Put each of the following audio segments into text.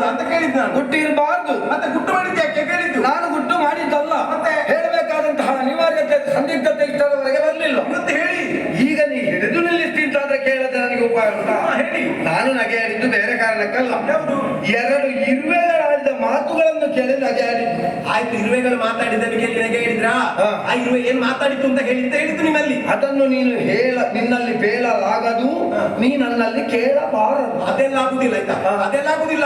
ಹೌದಾ ಅಂತ ಕೇಳಿದ್ದು ನಾನು. ಗುಟ್ಟು ಇರಬಾರ್ದು. ಮತ್ತೆ ಗುಟ್ಟು ಮಾಡಿದ್ದು ಯಾಕೆ ಕೇಳಿದ್ದು? ನಾನು ಗುಟ್ಟು ಮಾಡಿದ್ದಲ್ಲ. ಮತ್ತೆ? ಹೇಳಬೇಕಾದಂತಹ ಅನಿವಾರ್ಯತೆ ಸಂದಿಗ್ಧತೆ ಇಷ್ಟರವರೆಗೆ ಬರಲಿಲ್ಲ ಮತ್ತೆ ಹೇಳಿ. ಈಗ ನೀ ಹಿಡಿದು ನಿಲ್ಲಿಸ್ತಿಂತಾದ್ರೆ ಕೇಳದೆ ನನಗೆ ಉಪಾಯ ಉಂಟಾ? ಹೇಳಿ. ನಾನು ನಗೆ ಹೇಳಿದ್ದು ಬೇರೆ ಕಾರಣಕ್ಕಲ್ಲ. ಎರಡು ಇರುವೆಗಳಾಡಿದ ಮಾತುಗಳನ್ನು ರಜೆ ಆಯ್ತು ಇರುವೆಗಳು ಮಾತಾಡಿದ್ದನ್ನು ಕೇಳಿ ನನಗೆ ಹೇಳಿದ್ರಾ? ಆ ಇರುವೆ ಏನ್ ಮಾತಾಡಿತ್ತು ಅಂತ ಹೇಳಿ ಅಂತ ಹೇಳಿದ್ದು ನಿಮ್ಮಲ್ಲಿ. ಅದನ್ನು ನೀನು ಹೇಳ ನಿನ್ನಲ್ಲಿ ಬೇಳಲಾಗದು ನೀ ನನ್ನಲ್ಲಿ ಕೇಳಬಾರದು. ಅದೆಲ್ಲ ಆಗುದಿಲ್ಲ ಆಯ್ತಾ. ಅದೆಲ್ಲ ಆಗುದಿಲ್ಲ?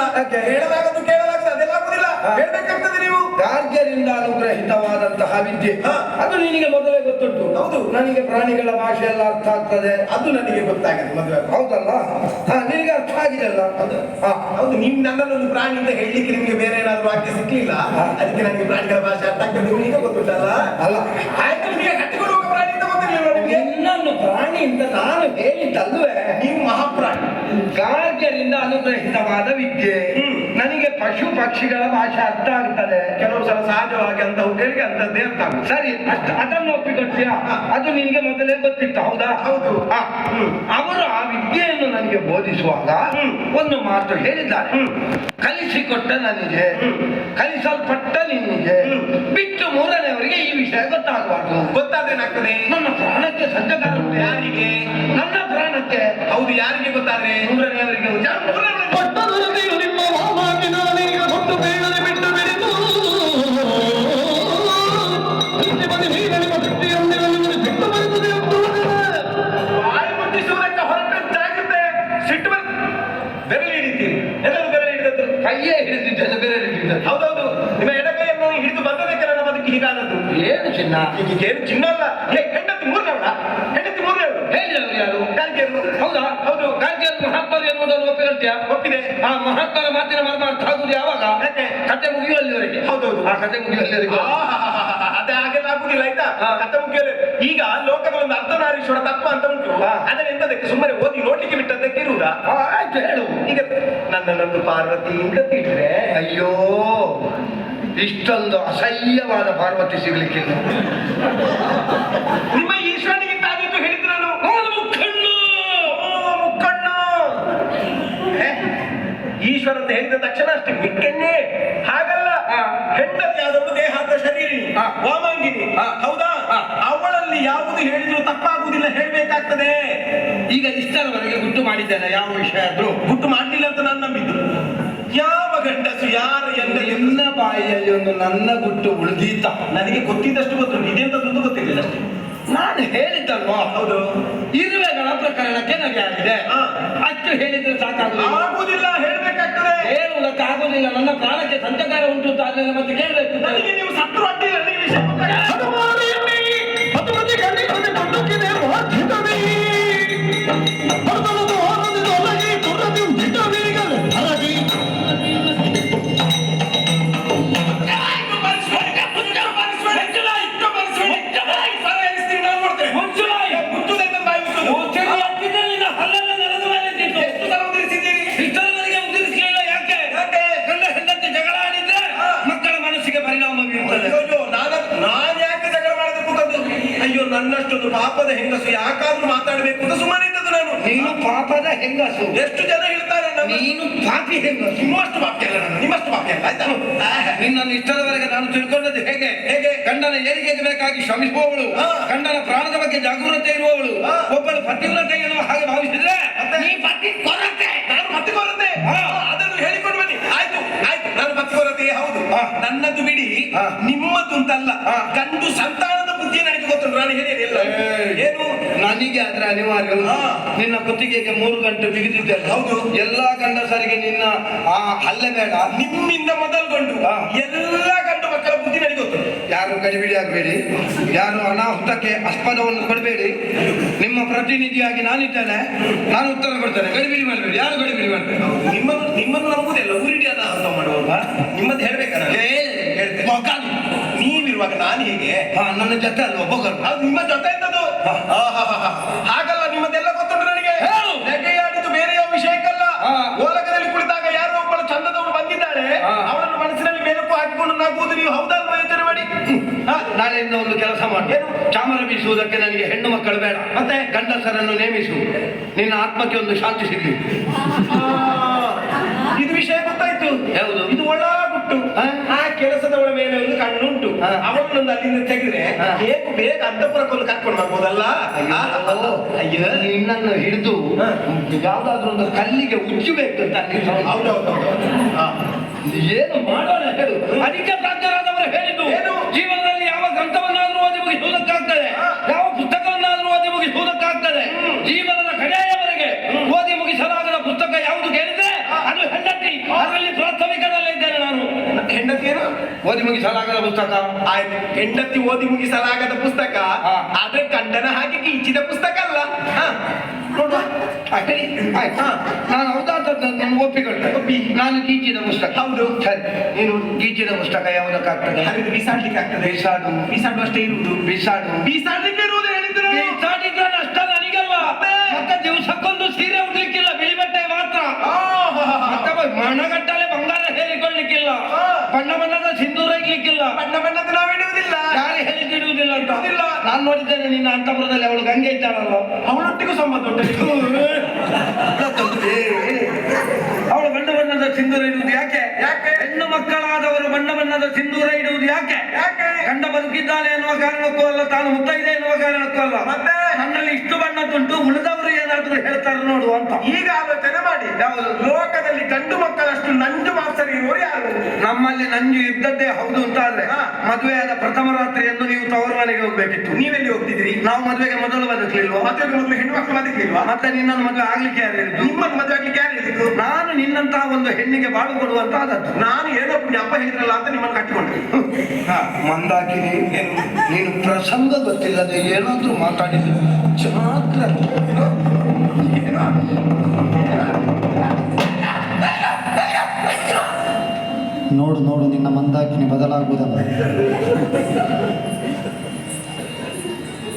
ಹೇಳಲಾಗದು ಕೇಳಲಾಗದು ಅದೆಲ್ಲ ಆಗುದಿಲ್ಲ. ಹೇಳ್ಬೇಕಾಗ್ತದೆ ನೀವು. ಗಾರ್ಗ್ಯರಿಂದ ಅನುಗ್ರಹಿತವಾದಂತಹ ವಿದ್ಯೆ. ಅದು ನಿನಗೆ ಮೊದಲೇ ಗೊತ್ತುಂಟು. ಹೌದು. ನನಗೆ ಪ್ರಾಣಿಗಳ ಭಾಷೆ ಎಲ್ಲ ಅರ್ಥ ಆಗ್ತದೆ. ಅದು ನನಗೆ ಗೊತ್ತಾಗಿದೆ ಮೊದಲೇ ಹೌದಲ್ಲ? ಹೌದಲ್ಲ ಹಾ ನಿನಗೆ ಹೌದು. ನಿಮ್ ನನ್ನನ್ನು ಒಂದು ಪ್ರಾಣಿ ಅಂತ ಹೇಳಲಿಕ್ಕೆ ನಿಮ್ಗೆ ಬೇರೆ ಏನಾದ್ರು ವಾಕ್ಯ ಸಿಕ್ಕಲಿಲ್ಲ. ಅದಕ್ಕೆ ನನಗೆ ಪ್ರಾಣಿಗಳ ಭಾಷೆ ಅರ್ಥ ಆಗ್ತದೆ ಗೊತ್ತುಂಟಲ್ಲ ಅಲ್ಲ ಆಯ್ತು ನಿಮಗೆ ಕಟ್ಟಿಕೊಂಡು ಪ್ರಾಣಿ ಅಂತ ಗೊತ್ತಿರಲಿಲ್ಲ ನಿಮ್ಗೆ ನಿನ್ನನ್ನು ಪ್ರಾಣಿ ಅಂತ ನಾನು ಹೇಳಿದ್ದಲ್ವೇ ನೀವು ಮಹಾಪ್ರಾಣಿ ಗಾರ್ಗ್ಯರಿಂದ ಅನುಗ್ರಹಿತವಾದ ವಿದ್ಯೆ. ನನಗೆ ಪಶು ಪಕ್ಷಿಗಳ ಭಾಷೆ ಅರ್ಥ ಆಗ್ತದೆ ಕೆಲವು ಸಲ ಸಹಜವಾಗಿ ಅಂತ ಹೋಗಿ ಅಂತದ್ದೇ ಅರ್ಥ ಆಗುತ್ತೆ. ಸರಿ ಅಷ್ಟ್ ಅದನ್ನು ಒಪ್ಪಿಕೊಡ್ತೀಯ ಅದು ನಿನಗೆ ಮೊದಲೇ ಗೊತ್ತಿತ್ತು ಹೌದಾ ಹೌದು. ಅವರು ಆ ವಿದ್ಯೆಯನ್ನು ನನಗೆ ಬೋಧಿಸುವಾಗ. ಒಂದು ಮಾತು ಹೇಳಿದ್ದಾರೆ. ಕಲಿಸಿಕೊಟ್ಟ ನನಗೆ. ಕಲಿಸಲ್ಪಟ್ಟ ನಿನಗೆ ಹ್ಮ್. ಬಿಟ್ಟು ಮೂರನೆಯವರಿಗೆ ಈ ವಿಷಯ ಗೊತ್ತಾಗಬಾರ್ದು ಗೊತ್ತಾದ್ರೆ ನನ್ನ ಪ್ರಾಣಕ್ಕೆ ಸಂಚಕಾರ ಯಾರಿಗೆ? ನನ್ನ ಪ್ರಾಣಕ್ಕೆ. ಹೌದು ಯಾರಿಗೆ ಗೊತ್ತಾದ್ರೆ? ಮೂರನೆಯವರಿಗೆ ಬರ್ ಹಿಡಿದದ್ದು? ಕೈಯೇ ಹೌದೌದು. ನಿಮ್ಮ ಎಡಗೈಯನ್ನು ಹಿಡಿದು ಬಂದದಕ್ಕೆ ನನ್ನ ಬದುಕಿ ಹೀಗಾದದ್ದು. ಏನು ಚಿನ್ನ? ಈಗ ಏನು ಚಿನ್ನ ಅಲ್ಲ ಏ ಹೆಂಡತಿ ಮೂರನೇವಳ ಹೆಂಡತಿ ಹೇಳಿದವರು ಯಾರು ಹೌದಾ? ಹೌದು. ಗಾಂಧಿಯರು ಮಹಾತ್ಮರು ಎನ್ನುವುದನ್ನು ಒಪ್ಪಿಕೊಳ್ತೀಯ ಒಪ್ಪಿದೆ. ಆ ಮಹಾತ್ಮರ ಮಾತಿನ ಅರ್ಥ ಆಗುದು ಯಾವಾಗ? ಕತೆ ಮುಗಿಯುವಲ್ಲಿವರೆಗೆ ಹೌದೌದು. ಆ ಕತೆ ಮುಗಿಯುವಲ್ಲಿವರೆಗೆ. ಅದೇ ಹಾಗೆಲ್ಲ ಆಗುದಿಲ್ಲ ಆಯ್ತಾ? ಕತೆ ಮುಗಿಯಲು. ಈಗ ಲೋಕದ ಒಂದು ಅರ್ಧನಾರೀಶ್ವರ ತತ್ವ ಅಂತ ಉಂಟು. ಅದನ್ನ ಎಂತದಕ್ಕೆ? ಸುಮ್ಮನೆ ಓದಿ ನೋಡ್ಲಿಕ್ಕೆ ಬಿಟ್ಟದ್ದಕ್ಕೆ ಇರುವುದಾ? ಆ, ಆಯ್ತು ಹೇಳು. ಈಗ ನನ್ನನ್ನೊಂದು ಪಾರ್ವತಿ ಅಂತ ತಿಳಿದ್ರೆ ಅಯ್ಯೋ ಇಷ್ಟೊಂದು ಅಸಹ್ಯವಾದ ಪಾರ್ವತಿ ಸಿಗಲಿಕ್ಕೆ. ನಿಮ್ಮ ಈಶ್ವರನಿಗಿಂತ ಆಗಿದ್ದು ಹೇಳಿದ್ದು ನಾನು ಅವನು ಮುಖಂಡು ಓ, ಮುಕ್ಕಣ್ಣು ಹೇ, ಈಶ್ವರ ಅಂತ ಹೇಳಿದ ತಕ್ಷಣ ಅಷ್ಟೇ ಮಿಕ್ಕನ್ನೇ ಹಾಗಲ್ಲ. ಹೆಂಡತಿ ಆದವರು ದೇಹಾಂತ ಶರೀರಿ. ವಾಮಾಂಗಿನಿ. ಹೌದಾ. ಅವಳಲ್ಲಿ ಯಾವುದು ಹೇಳಿದ್ರು ತಪ್ಪಾಗುವುದಿಲ್ಲ ಹೇಳ್ಬೇಕಾಗ್ತದೆ. ಈಗ ಇಷ್ಟರವರೆಗೆ ಗುಟ್ಟು ಮಾಡಿದ್ದೇನೆ ಯಾವ ವಿಷಯ ಆದ್ರೂ. ಗುಟ್ಟು ಮಾಡಲಿಲ್ಲ ಅಂತ ನಾನು ನಂಬಿದ್ದು. ಯಾವ ಗಂಡಸು ಯಾರು ಎಂದ ನಿನ್ನ ಬಾಯಿಯಲ್ಲಿ ಒಂದು ನನ್ನ ಗುಟ್ಟು ಉಳಿದೀತ. ನನಗೆ ಗೊತ್ತಿದ್ದಷ್ಟು ಗೊತ್ತು ಇದೆಂತದ್ದು ಗೊತ್ತಿರಲಿಲ್ಲ ಅಷ್ಟೇ. ನಾನು ಹೇಳಿದ್ದಲ್ವಾ? ಹೌದು. ಇರುವೆಗಳ ಪ್ರಕರಣಕ್ಕೆ ನನಗೆ ಆಗಿದೆ. ಅಷ್ಟು ಹೇಳಿದ್ರೆ ಸಾಕಾಗುದಿಲ್ಲ ಹೇಳುವುದಕ್ಕೆ ಆಗುದಿಲ್ಲ ನನ್ನ ಪ್ರಾಣಕ್ಕೆ ಸಂಚಕಾರ ಉಂಟು ಅಂತ ಆದ್ಮೇಲೆ ಮತ್ತೆ ಕೇಳಬೇಕು. ನನಗೆ ನೀವು ಸತ್ರು ಅಡ್ಡಿ ನನಗೆ ವಿಷಯ ಪಾಪದ ಹೆಂಗಸು ಯಾಕಾದ್ರೂ ಮಾತಾಡ್ಬೇಕು ಅಂತ ಸುಮ್ಮನೆ ಇದ್ದದ್ದು ನಾನು ನೀನು ಪಾಪದ ಹೆಂಗಸು ಎಷ್ಟು ಜನ ಹೇಳ್ತಾರೆ ನನ್ನ- ನೀನು ಪಾಪಿ ಹೆಂಗಸು ನಿಮ್ಮಷ್ಟು ಪಾಪಿ ಅಲ್ಲ ನಾನು ನಿಮ್ಮಷ್ಟು ಪಾಪಿ ಅಲ್ಲ ಆಯ್ತಾ. ನಿನ್ನನ್ನು ಇಷ್ಟದವರೆಗೆ ನಾನು ತಿಳ್ಕೊಂಡದ್ದು ಹೇಗೆ ಹೇಗೆ? ಗಂಡನ ಏರಿಕೆಗೆ ಬೇಕಾಗಿ ಶ್ರಮಿಸುವವಳು. ಗಂಡನ ಪ್ರಾಣದ ಬಗ್ಗೆ ಜಾಗೃತೆ ಇರುವವಳು. ಒಬ್ಬಳು ಪತಿವ್ರತೆ ಎನ್ನುವ ಹಾಗೆ ಭಾವಿಸಿದ್ರೆ? ನೀ ಪತಿ ಕೊರತೆ ನಾನು ಪತಿ ಕೊರತೆ ಅದನ್ನು ಹೇಳಿಕೊಂಡು ಬನ್ನಿ ಆಯ್ತು ಆಯ್ತು ನಾನು ಪತಿ ಕೊರತೆ ಹೌದು. ನನ್ನದು ಬಿಡಿ. ನಿಮ್ಮದು ಅಂತಲ್ಲ. ಗಂಡು ಸಂತಾನದ ಎಲ್ಲ ಏನು? ನನಗೆ ಆದ್ರೆ ಅನಿವಾರ್ಯ. ನಿನ್ನ ಕುತ್ತಿಗೆಗೆ ಮೂರು ಗಂಟೆ ಬಿಗಿದಿದ್ದೆ ಹೌದು. ಎಲ್ಲಾ ಗಂಡಸರಿಗೆ ನಿನ್ನ ಆ ಹಲ್ಲೆ ಬೇಡ. ನಿಮ್ಮಿಂದ ಮೊದಲುಗೊಂಡು ಎಲ್ಲಾ ಗಂಡು ಮಕ್ಕಳ ಬುದ್ಧಿ ನನಗೆ ಗೊತ್ತು. ಯಾರು ಗಡಿಬಿಡಿ ಆಗಬೇಡಿ. ಯಾರು ಅನಾಹುತಕ್ಕೆ ಆಸ್ಪದವನ್ನು ಕೊಡಬೇಡಿ. ನಿಮ್ಮ ಪ್ರತಿನಿಧಿಯಾಗಿ ನಾನಿದ್ದೇನೆ. ನಾನು ಉತ್ತರ ಕೊಡ್ತೇನೆ. ಗಡಿಬಿಡಿ ಮಾಡಬೇಡಿ. ಯಾರು ಗಡಿಬಿಡಿ ಮಾಡಬೇಡಿ ನಿಮ್ಮನ್ನು ನಿಮ್ಮನ್ನು ನಂಬುದಿಲ್ಲ ಊರಿಡಿ ಅನಾಹುತ ಮಾಡುವಾಗ. ನಿಮ್ಮದು ಹೇಳ್ಬೇಕಾ ನಾನು? ಹೇಳ್ತೇನೆ. ನೀವಿರುವಾಗ ನಾನು ಹೇಗೆ? ಹಾ ನನ್ನ ಜೊತೆ ಅಲ್ವಾ? ಬೊಗರು ಅದು ನಿಮ್ಮ ಜೊತೆ ಇದ್ದದ್ದು. ಹಾಗಲ್ಲ ನಿಮ್ಮದೆಲ್ಲ ಗೊತ್ತುಂಟು ನನಗೆ. ನೆಗೆಯಾಡಿದ್ದು ಬೇರೆ ಯಾವ ವಿಷಯಕ್ಕಲ್ಲ. ಗೋಲಕದಲ್ಲಿ ಓಲಕದಲ್ಲಿ ಕುಳಿತಾಗ ಯಾರೋ ಒಬ್ಬಳು ಚಂದದವರು ಬಂದಿದ್ದಾಳೆ. ಅವರ ಅವಳನ್ನು ಮನಸ್ಸಿನಲ್ಲಿ ಬೆಳಕು ಹಾಕಿಕೊಂಡು ನಗುವುದು ನೀವು ಹೌದಲ್ವ ಯೋಚನೆ ಮಾಡಿ. ನಾಳೆಯಿಂದ ಒಂದು ಕೆಲಸ ಮಾಡಿ? ಚಾಮರ ಬೀಸುವುದಕ್ಕೆ ನನಗೆ ಹೆಣ್ಣು ಮಕ್ಕಳು ಬೇಡ. ಮತ್ತೆ? ಗಂಡಸರನ್ನು ನೇಮಿಸು. ನಿನ್ನ ಆತ್ಮಕ್ಕೆ ಒಂದು ಶಾಂತಿ ಸಿಗ್ಲಿ. ಇದು ವಿಷಯ ಗೊತ್ತಾಯ್ತು. ಯಾವುದು? ಇದು ಒಳ್ಳೆ ಹಾ? ಆ ಕೆಲಸದವಳ ಮೇಲೆ ಒಂದು ಅವಳನ್ನೊಂದು ಅಲ್ಲಿಂದ ತೆಗೆದ್ರೆ ಹಾ. ಬೇಗ ಅಂತಪುರಕ್ಕೊಂದು ಕರ್ಕೊಂಡು ಬರ್ಬೋದಲ್ಲ ಅಯ್ಯೋ ನಿನ್ನನ್ನು ಹಿಡಿದು. ಯಾವ್ದಾದ್ರು ಒಂದು ಕಲ್ಲಿಗೆ ಉಜ್ಜಬೇಕು ಅಂತ ಹೌದೌದು. ಏನು ಮಾಡೋಣ ಹೇಳು ಅದಕ್ಕೆ ಪ್ರಾಜ್ಞರಾದವರು ಹೇಳಿದ್ದು ಏನು? ಜೀವನದಲ್ಲಿ ಯಾವ ಗ್ರಂಥವನ್ನಾದ್ರೂ ಓದಿ ಮುಗಿಸುವುದಕ್ಕಾಗ್ತದೆ ಹಾ. ಯಾವ ಪುಸ್ತಕವನ್ನಾದ್ರೂ ಓದಿ ಮುಗಿಸುವುದಕ್ಕಾಗ್ತದೆ ಜೀವನದ ಕಡೆಯವರೆಗೆ ಓದಿ ಮುಗಿಸಲಾಗದ ಪುಸ್ತಕ ಯಾವುದು ಕೇಳಿದ್ರೆ ಅದು ಹೆಂಡತಿ ಅದರಲ್ಲಿ ಪ್ರಾಥಮಿಕದಲ್ಲೇ ಇದ್ದೇನೆ ನಾನು ಹೆಂಡತಿ ಏನು ಓದಿ ಮುಗಿಸಲಾಗದ ಪುಸ್ತಕ? ಆಯ್ತು ಹೆಂಡತಿ ಓದಿ ಮುಗಿಸಲಾಗದ ಪುಸ್ತಕ? ಹಾ. ಆದ್ರೆ ಕಂಡನ ಹಾಗೆ ಕೀಚಿದ ಪುಸ್ತಕ ಅಲ್ಲ. ನೋಡುವ. ಆಯ್ತು. ಆಯ್ತು. ಹಾ. ನಾನು ಒಪ್ಪಿಕೊಂಡೆ ಒಪ್ಪಿ. ನಾನು ಗೀಚಿದ ಪುಸ್ತಕ. ಹೌದು. ಸರಿ. ನೀನು ಗೀಚಿದ ಪುಸ್ತಕ ಯಾವುದಕ್ಕಾಗ್ತದೆ? ಹರಿದು ಬೀಸಾಡ್ಲಿಕ್ಕೆ ಆಗ್ತದೆ. ಬೀಸಾಡು. ಬೀಸಾಡು ಅಷ್ಟೇ ಇರುವುದು. ಬಿಸಾಡು. ಬೀಸಾಡ್ಲಿಕ್ಕೆ ಇರುವುದು ಹೇಳಿದ್ರು. ಬೀಸಾಡಿದ್ರೆ ನಷ್ಟ ನನಗಲ್ವಾ ಮತ್ತೆ ದಿವಸಕ್ಕೊಂದು ಸೀರೆ ಉಡ್ಲಿಕ್ಕಿಲ್ಲ. ಬಿಳಿ ಬಟ್ಟೆ ಮಾತ್ರ. ಮಣಗಟ್ಟಲೆ ಬಂಗಾರ ಹೇರಿಕೊಳ್ಳಿಕ್ಕಿಲ್ಲ. ಬಣ್ಣ ಬಣ್ಣದ ಸಿಂಧೂರ ಇಡ್ಲಿಕ್ಕಿಲ್ಲ. ಬಣ್ಣ ಬಣ್ಣದ ನಾವು ಇಡುವುದಿಲ್ಲ. ಯಾರು ಹೇಳಿದಿಡುವುದಿಲ್ಲ ಅಂತ. ನಾನು ನೋಡಿದ್ದೇನೆ ನಿನ್ನ ಅಂತಪುರದಲ್ಲಿ ಅವಳು ಗಂಗೆ ಇದ್ದಾಳಲ್ಲ. ಅವಳೊಟ್ಟಿಗೂ ಸಂಬಂಧ ಉಂಟು. ಅವಳು ಬಣ್ಣ ಬಣ್ಣದ ಸಿಂಧೂರ ಇಡುವುದು ಯಾಕೆ? ಯಾಕೆ? ಹೆಣ್ಣು ಮಕ್ಕಳಾದವರು ಬಣ್ಣ ಬಣ್ಣದ ಸಿಂಧೂರ ಇಡುವುದು ಯಾಕೆ? ಯಾಕೆ? ಗಂಡ ಬದುಕಿದ್ದಾನೆ ಎನ್ನುವ ಕಾರಣಕ್ಕೂ ಅಲ್ಲ ತಾನು ಮುತ್ತೈದೆ ಎನ್ನುವ ಕಾರಣಕ್ಕೂ ಅಲ್ಲ. ಮತ್ತೆ? ನನ್ನಲ್ಲಿ ಇಷ್ಟು ಬಣ್ಣದ್ದುಂಟು ಉಳಿದವರು ಏನಾದ್ರೂ ಹೇಳ್ತಾರೆ ನೋಡು ಅಂತ. ಈಗ ಆಲೋಚನೆ ಲೋಕದಲ್ಲಿ ಗಂಡು ಮಕ್ಕಳಷ್ಟು ನಂಜು ಮಾಸ್ತರ್ ಇರುವವರು ಯಾರು? ನಮ್ಮಲ್ಲಿ ನಂಜು ಇದ್ದದ್ದೇ ಹೌದು ಅಂತ ಆದ್ರೆ ಹಾ. ಮದುವೆಯಾದ ಪ್ರಥಮ ರಾತ್ರಿಯನ್ನು ನೀವು ತವರು ಮನೆಗೆ ಹೋಗ್ಬೇಕಿತ್ತು. ನೀವೆಲ್ಲಿ ಹೋಗ್ತಿದ್ರಿ ನಾವು ಮದುವೆಗೆ ಮೊದಲು ಬದುಕಲಿಲ್ವಾ ಮದುವೆಗೆ ಮೊದಲು ಹೆಣ್ಣು ಮಕ್ಕಳು ಬದುಕಿಲ್ವಾ ಮತ್ತೆ ನಿನ್ನನ್ನು ಮದುವೆ ಆಗ್ಲಿಕ್ಕೆ ಯಾರು ನಿಮ್ಮನ್ನು ಮದುವೆ ಆಗ್ಲಿಕ್ಕೆ ಯಾರು ಹೇಳಿದ್ರು ನಾನು ನಿನ್ನಂತಹ ಒಂದು ಹೆಣ್ಣಿಗೆ ಬಾಳು ಕೊಡುವಂತ ಆದದ್ದು. ನಾನು ಏನೋ ಅಪ್ಪ ಹೇಳಿದ್ರಲ್ಲ ಅಂತ ನಿಮ್ಮನ್ನು ಕಟ್ಟಿಕೊಂಡ್ರಿ. ಮಂದಾಕಿನಿ ನೀನು ಪ್ರಸಂಗ ಗೊತ್ತಿಲ್ಲದೆ ಏನಾದ್ರೂ ಮಾತಾಡಿದ್ರು ಜಾಗ್ರತೆ. ನೋಡು ನೋಡು ನಿನ್ನ ಮಂದಾಕಿನಿ ಬದಲಾಗುವುದಲ್ಲ.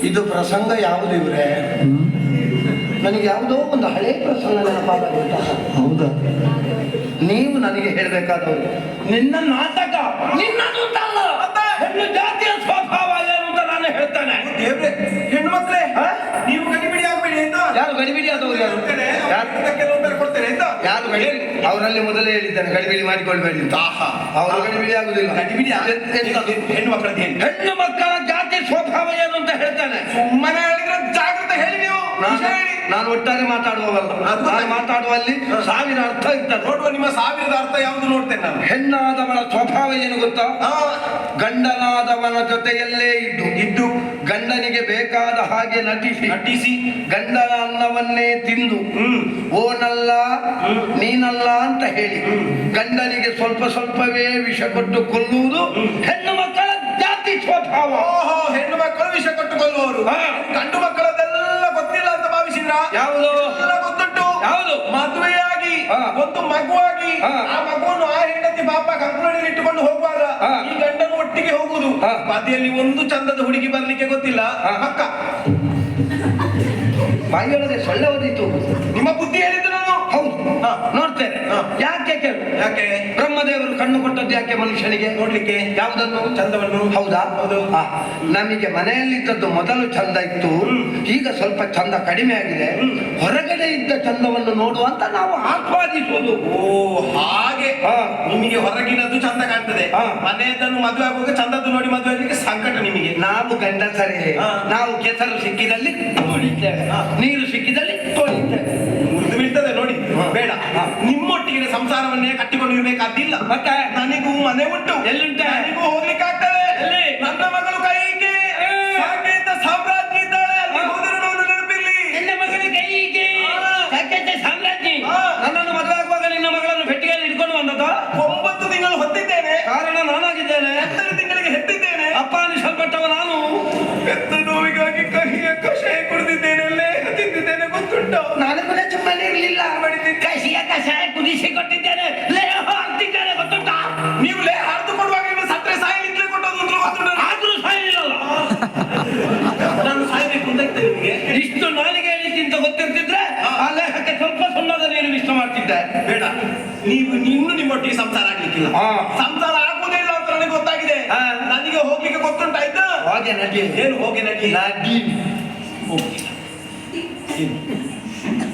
ಇದು ಪ್ರಸಂಗ ಯಾವುದು ಇವ್ರೆ? ನನಗೆ ಯಾವುದೋ ಒಂದು ಹಳೆ ಪ್ರಸಂಗ ಹೌದ ಹೌದಾ? ನೀವು ನನಗೆ ಹೇಳಬೇಕಾದವರು ನಿನ್ನ ನಾಟಕ ನಿನ್ನದು ಹೆಣ್ಣು ಜಾತಿಯ ಸ್ವಭಾವ ಏನು ಅಂತ ನಾನು ಹೇಳ್ತಾನೆ. ದೇವ್ರೆ ಹೆಣ್ಣು ಮಕ್ಕಳೇ ಹಾ? ನೀವು ಗಡಿಬಿಡಿ ಆಗ್ಬೇಡಿ ಅಂತ ಯಾರು ಗಡಿಬಿಡಿ ಆದವರು ಯಾರು? ಯಾರು? ಗಡಿಬಿಡಿ ಅವರಲ್ಲಿ ಮೊದಲೇ ಹೇಳಿದ್ದಾನೆ ಗಡಿಬಿಡಿ ಮಾಡಿಕೊಳ್ಬೇಡಿ ಆಹಾ. ಅವರು ಗಡಿಬಿಡಿ ಆಗುದಿಲ್ಲ. ಗಡಿಬಿಡಿ? ಹೆಣ್ಣು ಮಕ್ಕಳ ಹೆಣ್ಣು ಮಕ್ಕಳ ಸ್ವಭಾವ ಏನು ಅಂತ ಹೇಳ್ತಾನೆ? ಸುಮ್ಮನೆ ಹೇಳಿದ್ರೆ ಜಾಗ್ರತೆ ಹೇಳಿ ನೀವು. ನಾನು ಒಟ್ಟಾರೆ ಮಾತಾಡುವವಲ್ಲ. ನಾನು ಮಾತಾಡುವಲ್ಲಿ ಸಾವಿರ ಅರ್ಥ ಇರ್ತದೆ. ನೋಡುವ ನಿಮ್ಮ ಸಾವಿರದ ಅರ್ಥ ಯಾವುದು ನೋಡ್ತೇನೆ ನಾನು. ಹೆಣ್ಣಾದವನ ಸ್ವಭಾವ ಏನು ಗೊತ್ತಾ? ಗಂಡನಾದವನ ಜೊತೆಯಲ್ಲೇ ಇದ್ದು. ಇದ್ದು. ಗಂಡನಿಗೆ ಬೇಕಾದ ಹಾಗೆ ನಟಿಸಿ. ನಟಿಸಿ. ಗಂಡನ ಅನ್ನವನ್ನೇ ತಿಂದು ಓನಲ್ಲ ನೀನಲ್ಲ ಅಂತ ಹೇಳಿ. ಗಂಡನಿಗೆ ಸ್ವಲ್ಪ ಸ್ವಲ್ಪವೇ ವಿಷ ಕೊಟ್ಟು ಕೊಲ್ಲುವುದು ಹೆಣ್ಣು ಮಕ್ಕಳ ಜಾತಿ ಸ್ವಭಾವ ಓಹೋ ಹೆಣ್ಣು ಮಕ್ಕಳು ವಿಷ ಕೊಟ್ಟುಕೊಳ್ಳುವವರು. ಗಂಡು ಮಕ್ಕಳದೆಲ್ಲ ಗೊತ್ತಿಲ್ಲ ಅಂತ ಭಾವಿಸಿದ್ರ? ಯಾವುದು? ಎಲ್ಲ ಗೊತ್ತುಂಟು. ಯಾವುದು? ಮದುವೆಯಾಗಿ. ಒಂದು ಮಗುವಾಗಿ. ಆ ಮಗುವನ್ನು ಆ ಹೆಂಡತಿ ಪಾಪ ಕಂಕುಳಲ್ಲಿ ಇಟ್ಟುಕೊಂಡು ಹೋಗುವಾಗ. ಈ ಗಂಡನು ಒಟ್ಟಿಗೆ ಹೋಗುವುದು. ಮದುವೆಯಲ್ಲಿ ಒಂದು ಚಂದದ ಹುಡುಗಿ ಬರ್ಲಿಕ್ಕೆ ಗೊತ್ತಿಲ್ಲ. ಮಕ್ಕ ಅಕ್ಕ ಬಾಯಿಯೊಳಗೆ ಸೊಳ್ಳೆ ಓದಿತ್ತು ನಿಮ್ಮ ಬುದ್ಧಿ ಹೇಳಿದ್ರು ನಾನು. ನೋಡ್ತೇನೆ ಯಾಕೆ ಕೇಳು ಯಾಕೆ? ಬ್ರಹ್ಮದೇವರು ಕಣ್ಣು ಕೊಟ್ಟದ್ದು ಯಾಕೆ ಮನುಷ್ಯನಿಗೆ? ನೋಡ್ಲಿಕ್ಕೆ ಯಾವುದನ್ನು? ಚಂದವನ್ನು ಹೌದಾ? ಹೌದು. ನಮಗೆ ಮನೆಯಲ್ಲಿದ್ದದ್ದು ಮೊದಲು ಚಂದ ಇತ್ತು. ಈಗ ಸ್ವಲ್ಪ ಚಂದ ಕಡಿಮೆ ಆಗಿದೆ. ಹೊರಗಡೆ ಇದ್ದ ಚಂದವನ್ನು ನೋಡುವಂತ ನಾವು ಆಸ್ವಾದಿಸುವುದು. ಓ ಹಾಗೆ. ನಿಮಗೆ ಹೊರಗಿನದ್ದು ಚಂದ ಕಾಣ್ತದೆ. ಮನೆಯದನ್ನು ಮದುವೆ ಆಗುವಾಗ ಚಂದದ್ದು ನೋಡಿ ಮದುವೆ ಆಗಲಿಕ್ಕೆ ಸಂಕಟ ನಿಮಗೆ. ನಾವು ಗಂಡಸರೇ ಸರಿ ನಾವು ಕೆಸರು ಸಿಕ್ಕಿದಲ್ಲಿ ನೀರು ಸಿಕ್ಕಿದಲ್ಲಿ ತೊಳಿತೇವೆ ಮುರಿದು ಬೀಳ್ತದೆ ನೋಡಿ ಹಾ. ಬೇಡ. ನಿಮ್ಮೊಟ್ಟಿಗೆ ಸಂಸಾರವನ್ನೇ ಕಟ್ಟಿಕೊಂಡಿರ್ಬೇಕಾದಿಲ್ಲ ಮತ್ತೆ? ನನಗೂ ಮನೆ ಉಂಟು. ಎಲ್ಲಿಂಟ ನನಗೂ ಹೋಗ್ಲಿಕ್ಕೆ ಆಗ್ತದೆ ಎಲ್ಲಿ? ನನ್ನ ಮಗಳು ಕೈಗೆ ಏ. ಸಾಕೇತ ಸಾಮ್ರಾಜ್ಞಿ ಇದ್ದಾಳೆ. ಅಲ್ಲಿ. ಹೋದರೆ ನೋಡು ನೆನಪಿರ್ಲಿ. ನಿನ್ನ ಮಗನ ಕೈಗೆ ಹಾ. ಸಾಕೇತೆ ಸಾಮ್ರಾಜ್ಞಿ. ನನ್ನನ್ನು ಮದುವೆ ಆಗುವಾಗ ನಿನ್ನ ಮಗಳನ್ನು ಇಟ್ಕೊಂಡು ಬಂದದ ಒಂಬತ್ತು ತಿಂಗಳು ಹೊತ್ತಿದ್ದೇನೆ. ಕಾರಣ ನಾನಾಗಿದ್ದೇನೆ. ಹತ್ತರ ತಿಂಗಳಿಗೆ ಹೆತ್ತಿದ್ದೇನೆ. ಅಪ್ಪ ಅನಿಸಲ್ಪಟ್ಟವ ನಾನು. ಎತ್ತ ನೋವಿಗಾಗಿ ಕಹಿಯ ಕಷಾಯ ಕುದಿಸಿ ಕೊಟ್ಟಿದ್ದೇನೆ. ಲೇಹ ಹಾಕ್ತಿದ್ದೇನೆ ಗೊತ್ತುಂಟಾ? ನೀವು ಲೇ ಹರಿದು ಕೊಡುವಾಗ ನೀವು ಸತ್ರೆ ಸಾಯಲಿಕ್ಕೆ ಕೊಟ್ಟದ್ದು ಆದ್ರೂ ಸಾಯಲಿಲ್ಲಲ್ಲ. ನಾನು ಸಾಯ್ಬೇಕು ಅಂತ ನಿಮಗೆ. ಇಷ್ಟು ನಾಲಿಗೆ ಹೇಳಿಕ್ಕಿಂತ ಗೊತ್ತಿರ್ತಿದ್ರೆ ಆ ಲೇಹಕ್ಕೆ ಸ್ವಲ್ಪ ಸುಣ್ಣದ ನೀರು ಇಷ್ಟ ಮಾಡ್ತಿದ್ದೆ. ಬೇಡ. ನೀವು ಇನ್ನು ನಿಮ್ಮೊಟ್ಟಿಗೆ ಸಂಸಾರ ಆಗ್ಲಿಕ್ಕಿಲ್ಲ. ಸಂಸಾರ ಆಗುವುದೇ ಇಲ್ಲ ಅಂತ ನನಗೆ ಗೊತ್ತಾಗಿದೆ. ನನಗೆ ಹೋಗ್ಲಿಕ್ಕೆ ಗೊತ್ತುಂಟಾಯ್ತು ಹಾಗೆ ನಟಿ. ಏನು ಹೋಗಿ ನಡಿ ನಟಿ.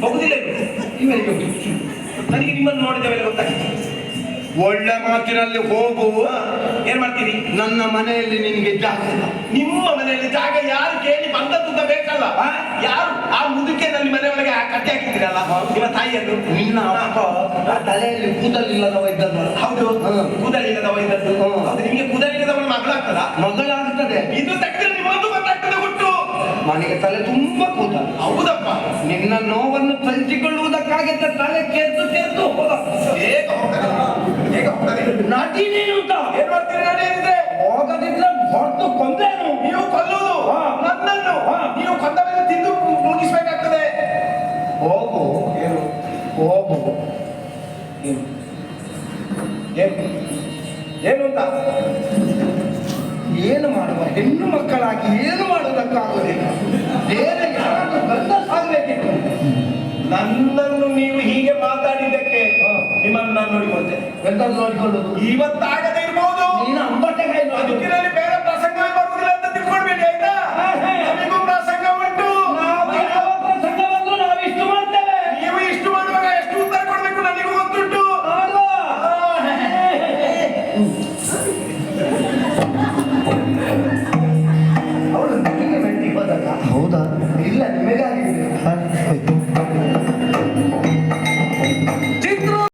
ಹೋಗುದಿಲ್ಲ ಇವರಿಗೆ ಇವರಿಗೆ ನನಗೆ ನಿಮ್ಮನ್ನು ನೋಡಿದ ಗೊತ್ತಾಗ್ತದೆ ಒಳ್ಳೆ ಮಾತಿನಲ್ಲಿ ಹೋಗು ಏನ್ ಮಾಡ್ತೀರಿ? ನನ್ನ ಮನೆಯಲ್ಲಿ ನಿನ್ಗೆ ಜಾಗ ಇಲ್ಲ. ನಿಮ್ಮ ಮನೆಯಲ್ಲಿ ಜಾಗ ಯಾರು ಕೇಳಿ ಬಂದದ್ದುಂತ ಬೇಕಲ್ಲ ಆ? ಯಾರು ಆ ಮುದುಕೆನಲ್ಲಿ ಮನೆ ಒಳಗೆ ಆ ಕಟ್ಟಿ ಹಾಕಿದ್ದೀರಲ್ಲ? ನಿಮ್ಮ ತಾಯಿಯನ್ನು ನಿನ್ನ ಅಪ್ಪ ಆ ತಲೆಯಲ್ಲಿ ಕೂದಲಿಲ್ಲದವ ಇದ್ದದ್ದು. ಹೌದು. ಹ್ಮ್. ಕೂದಲಿಲ್ಲದವ ಇದ್ದದ್ದು. ಹ್ಮ್. ಹೌದು ನಿಮಗೆ ಕೂದಲಿಲ್ಲದವನ ಮಗಳಾಗ್ತದ? ಮಗಳಾಗ್ತದೆ. ಇದು ತಕ್ಕಲ್ಲಿ ನಿಮ್ಮದು ಗೊತ್ತಾಗ್ತದೆ ಹುಟ್ಟು ಮನೆಗೆ ತಲೆ ತುಂಬಾ ಕೂದಲು. ಹೌದಪ್ಪ. ನಿನ್ನ ನೋವನ್ನು ಕಲಿಸಿಕೊಳ್ಳುವುದಕ್ಕಾಗಿ ತಲೆ ಕೆದ್ದು ಕೆದ್ದು ಹೋದ. ಹೋಗ್ತದೆ ನೀನು? ಅಂತ. ಏನ್ ಮಾಡ್ತೀರಿ? ನಾನು ಏನಿದೆ? ಹೋಗದಿದ್ರೆ ಹೊರತು ಕೊಂದೇನು. ನೀವು ಕೊಲ್ಲುವುದು. ನನ್ನನ್ನು. ನೀವು ಕೊಂದ ಮೇಲೆ ತಿಂದು ಮುಗಿಸ್ಬೇಕಾಗ್ತದೆ. ಹೋಗು. ಏನು? ಹೋಗು. ಏನು? ಏನು ಅಂತ? ಏನು ಮಾಡುವ? ಹೆಣ್ಣು ಮಕ್ಕಳಾಗಿ ಏನು ಮಾಡುವುದಕ್ಕಾಗುವುದಿಲ್ಲ? ಬೇರೆ ಯಾರಾದ್ರೂ ಗಂಡ ಸಾಗಬೇಕಿತ್ತು ಮಾತಾಡಿದ್ದಕ್ಕೆ ನೋಡಿಕೊಂಡೆ. ಎಂತ ನೋಡಿಕೊಳ್ಳೋದು? ಇವತ್ತಾಗದೇ ಇರ್ಬೋದು. ನೀನು ಅಂಬಟ್ಟೆ ಬದುಕಿನಲ್ಲಿ ಬೇರೆ